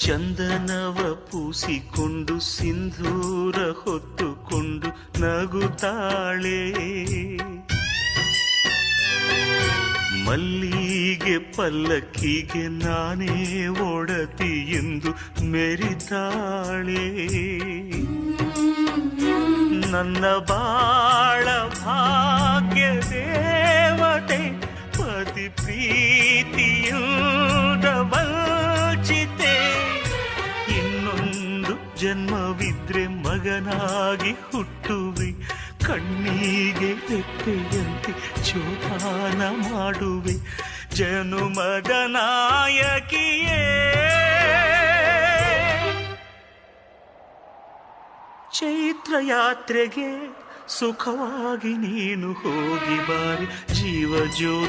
ಚಂದನವ ಪೂಸಿಕೊಂಡು ಸಿಂಧೂರ ಹೊತ್ತುಕೊಂಡು ನಗುತ್ತಾಳೆ. ಮಲ್ಲಿಗೆ ಪಲ್ಲಕ್ಕಿಗೆ ನಾನೇ ಒಡತಿ ಎಂದು ಮೆರಿತಾಳೆ. ನನ್ನ ಬಾಳ ಭಾಗ್ಯ ದೇವತೆ, ಪತಿ ಪ್ರೀತಿಯಿಂದ ಜನ್ಮವಿದ್ರೆ ಮಗನಾಗಿ ಹುಟ್ಟುವಿ. ಕಣ್ಣಿಗೆ ರೆಪ್ಪೆಯಂತೆ ಜೋಪಾನ ಮಾಡುವೆ. ಜನುಮದ ನಾಯಕಿಯೇ. ಚೈತ್ರ ಯಾತ್ರೆಗೆ ಸುಖವಾಗಿ ನೀನು ಹೋಗಿ ಬಾರಿ. ಜೀವ ಜ್ಯೋತಿ